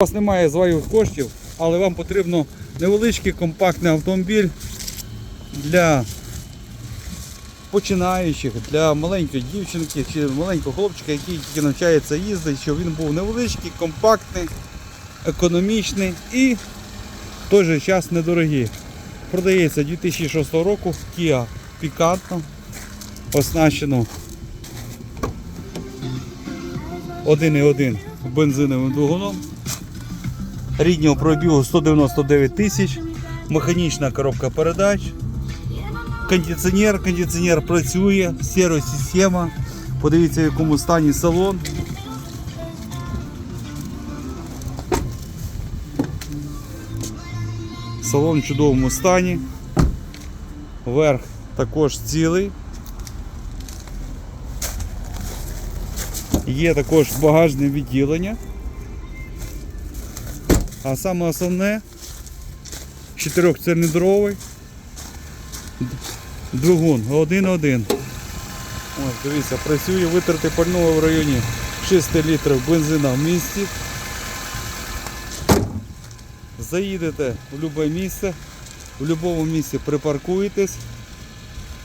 У вас немає зайвих коштів, але вам потрібно невеличкий компактний автомобіль для починаючих, для маленької дівчинки чи маленького хлопчика, який тільки навчається їздити, щоб він був невеличкий, компактний, економічний і в той же час недорогий. Продається 2006 року Kia Picanto, оснащено 1,1 бензиновим двигуном ріднього пробігу 199 тисяч, механічна коробка передач, кондиціонер, кондиціонер працює, стереосистема. Подивіться, в якому стані салон. Салон в чудовому стані. Верх також цілий. Є також багажне відділення. А саме основне чотирьохциліндровий двигун 1.1. Ось, дивіться, працює витрати пального в районі 6 літрів бензина в місті. Заїдете в будь-яке місце, в будь-якому місці припаркуєтесь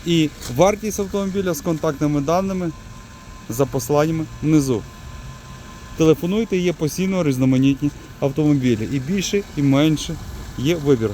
і вартість автомобіля з контактними даними за посиланнями внизу. Телефонуйте, є постійно різноманітні автомобілі. І більше, і менше є вибір.